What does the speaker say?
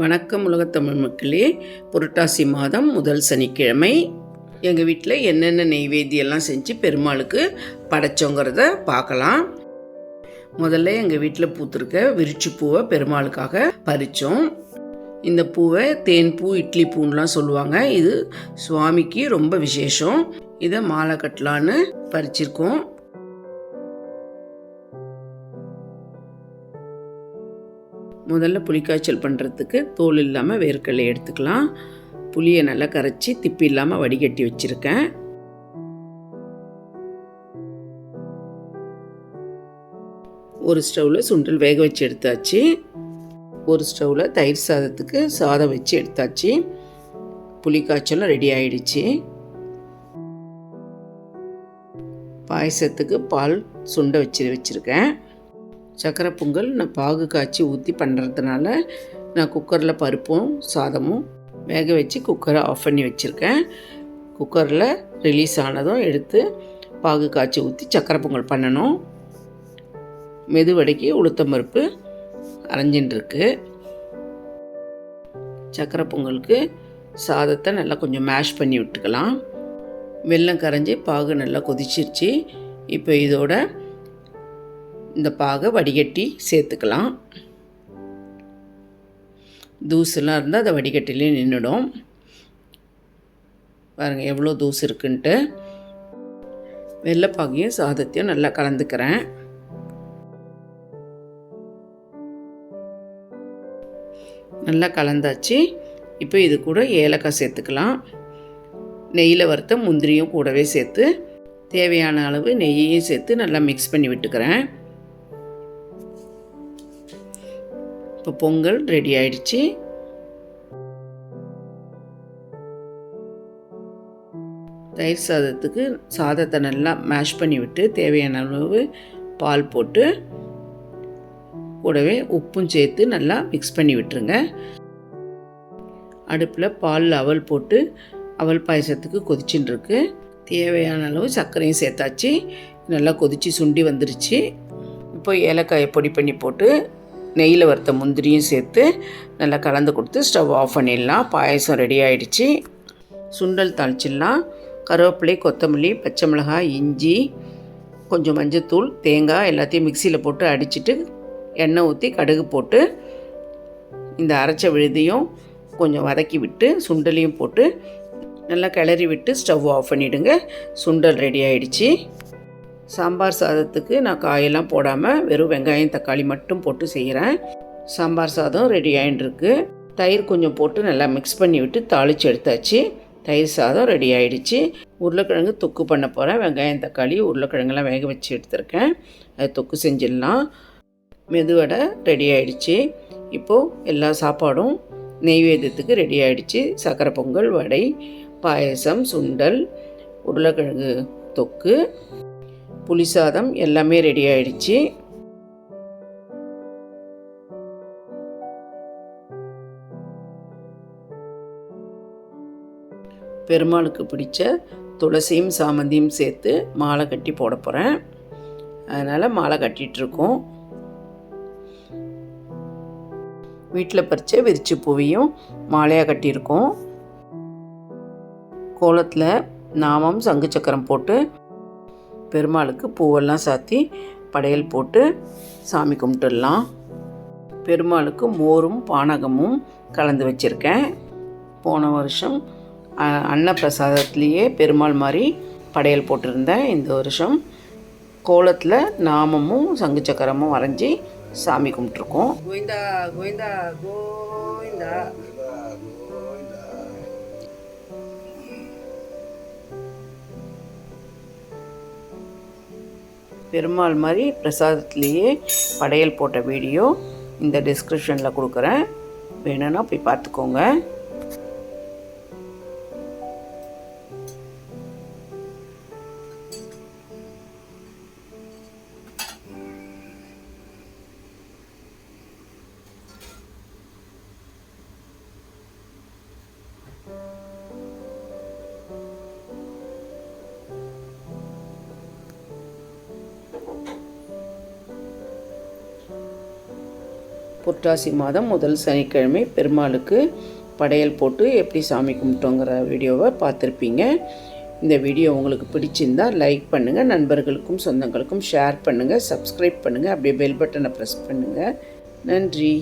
வணக்கம் உலகத்தமிழ் மக்களே. புரட்டாசி மாதம் முதல் சனிக்கிழமை. எங்கள் வீட்டில் என்னென்ன நெய்வேத்தியெல்லாம் செஞ்சு பெருமாளுக்கு படைச்சோங்கிறத பார்க்கலாம். முதல்ல எங்கள் வீட்டில் பூத்திருக்க விரிச்சு பூவை பெருமாளுக்காக பறித்தோம் இந்த பூவை தேன் பூ இட்லி பூன்லாம் சொல்லுவாங்க. இது சுவாமிக்கு ரொம்ப விசேஷம். இதை மாலை கட்டலான்னு பறிச்சிருக்கோம். முதல்ல புளிக்காய்ச்சல் பண்ணுறதுக்கு தோல் இல்லாமல் வேர்க்கடலை எடுத்துக்கலாம். புளியை நல்லா கரைச்சி திப்பி இல்லாமல் வடிகட்டி வச்சுருக்கேன். ஒரு ஸ்டவ்வில் சுண்டல் வேக வச்சு எடுத்தாச்சு. ஒரு ஸ்டவ்வில் தயிர் சாதத்துக்கு சாதம் வச்சு எடுத்தாச்சு. புளிக்காய்ச்சலும் ரெடி ஆயிடுச்சு. பாயசத்துக்கு பால் சுண்டை வச்சு வச்சுருக்கேன். சக்கரை பொங்கல் நான் பாகு காய்ச்சி ஊற்றி பண்ணுறதுனால நான் குக்கரில் பருப்பும் சாதமும் வேக வச்சு குக்கரை ஆஃப் பண்ணி வச்சுருக்கேன். குக்கரில் ரிலீஸ் ஆனதும் எடுத்து பாகு காய்ச்சி ஊற்றி சக்கரை பொங்கல் பண்ணணும். மெதுவடைக்கு உளுத்தம் பருப்பு அரைஞ்சின்னு சக்கரை பொங்கலுக்கு சாதத்தை நல்லா கொஞ்சம் மேஷ் பண்ணி விட்டுக்கலாம். வெல்லம் கரைஞ்சி பாகு நல்லா கொதிச்சிருச்சு. இப்போ இதோட இந்த பாகை வடிகட்டி சேர்த்துக்கலாம். தூசுலாம் இருந்தால் அதை வடிகட்டிலே நின்றுடும் பாருங்கள் எவ்வளோ தூசு இருக்குன்ட்டு. வெள்ளைப்பாகையும் சாதத்தையும் நல்லா கலந்துக்கிறேன். நல்லா கலந்தாச்சு. இப்போ இது கூட ஏலக்காய் சேர்த்துக்கலாம். நெய்யில் வறுத்த முந்திரியும் கூடவே சேர்த்து தேவையான அளவு நெய்யையும் சேர்த்து நல்லா மிக்ஸ் பண்ணி விட்டுக்கிறேன். இப்போ பொங்கல் ரெடி ஆயிடுச்சு. தயிர் சாதத்துக்கு சாதத்தை நல்லா மேஷ் பண்ணி விட்டு தேவையான அளவு பால் போட்டு கூடவே உப்பும் சேர்த்து நல்லா மிக்ஸ் பண்ணி விட்டுருங்க. அடுப்பில் பால் அவல் போட்டு அவல் பாயசத்துக்கு கொதிச்சுட்டு இருக்கு தேவையான அளவு சர்க்கரையும் சேர்த்தாச்சு. நல்லா கொதித்து சுண்டி வந்துருச்சு. இப்போ ஏலக்காயை பொடி பண்ணி போட்டு நெய்யில் வறுத்த முந்திரியும் சேர்த்து நல்லா கலந்து கொடுத்து ஸ்டவ் ஆஃப் பண்ணிடலாம். பாயசம் ரெடி ஆகிடுச்சி சுண்டல் தாளிச்சிடலாம். கருவேப்பிலை கொத்தமல்லி பச்சை மிளகாய் இஞ்சி கொஞ்சம் மஞ்சத்தூள் தேங்காய் எல்லாத்தையும் மிக்சியில் போட்டு அடிச்சுட்டு எண்ணெய் ஊற்றி கடுகு போட்டு இந்த அரைச்ச விழுதியும் கொஞ்சம் வதக்கி விட்டு சுண்டலையும் போட்டு நல்லா கிளறி விட்டு ஸ்டவ் ஆஃப் பண்ணிவிடுங்க சுண்டல் ரெடி ஆகிடுச்சி சாம்பார் சாதத்துக்கு நான் காயெல்லாம் போடாமல் வெறும் வெங்காயம் தக்காளி மட்டும் போட்டு செய்கிறேன் சாம்பார் சாதம் ரெடி ஆகிட்டுருக்கு தயிர் கொஞ்சம் போட்டு நல்லா மிக்ஸ் பண்ணி விட்டு தாளித்து எடுத்தாச்சு. தயிர் சாதம் ரெடி ஆகிடுச்சு உருளைக்கிழங்கு தொக்கு பண்ண போகிறேன் வெங்காயம் தக்காளி உருளைக்கிழங்குலாம் வேக வச்சு எடுத்திருக்கேன். அது தொக்கு செஞ்சிடலாம். மெதுவடை ரெடி ஆகிடுச்சு இப்போது எல்லா சாப்பாடும் நெய்வேத்தியத்துக்கு ரெடி ஆகிடுச்சு சக்கரை பொங்கல் வடை பாயசம் சுண்டல் உருளைக்கிழங்கு தொக்கு. புளி சாதம் எல்லாமே ரெடி ஆயிடுச்சு. பெருமாளுக்கு பிடிச்ச துளசியும் சாமந்தியும் சேர்த்து மாலை கட்டி போட போகிறேன் அதனால் மாலை கட்டிகிட்ருக்கோம் வீட்டில் பறித்த விரிச்சு பூவையும் மாலையாக கட்டியிருக்கோம். கோலத்தில் நாமம் சங்கு சக்கரம் போட்டு பெருமாளுக்கு பூவெல்லாம் சாத்தி படையல் போட்டு சாமி கும்பிட்டுடலாம். பெருமாளுக்கு மோரும் பானகமும் கலந்து வச்சுருக்கேன். போன வருஷம் அன்னப்பிரசாதத்துலேயே பெருமாள் மாதிரி படையல் போட்டிருந்தேன். இந்த வருஷம் கோலத்தில் நாமமும் சங்கு சக்கரமும் வரைஞ்சி சாமி கும்பிட்ருக்கோம் கோவிந்தா கோவிந்தா கோவிந்தா. பெருமாள் மாதிரி பிரசாதத்துலேயே படையல் போட்ட வீடியோ இந்த டிஸ்கிரிப்ஷனில் கொடுக்குறேன். வேணும்னா போய் பார்த்துக்கோங்க. புரட்டாசி மாதம் முதல் சனிக்கிழமை பெருமாளுக்கு படையல் போட்டு எப்படி சாமி கும்பிட்டோங்கிற வீடியோவை பார்த்துருப்பீங்க. இந்த வீடியோ உங்களுக்கு பிடிச்சிருந்தா லைக் பண்ணுங்கள் நண்பர்களுக்கும் சொந்தங்களுக்கும் ஷேர் பண்ணுங்கள் சப்ஸ்கிரைப் பண்ணுங்கள் அப்படியே பெல் பட்டனை ப்ரெஸ் பண்ணுங்கள் நன்றி.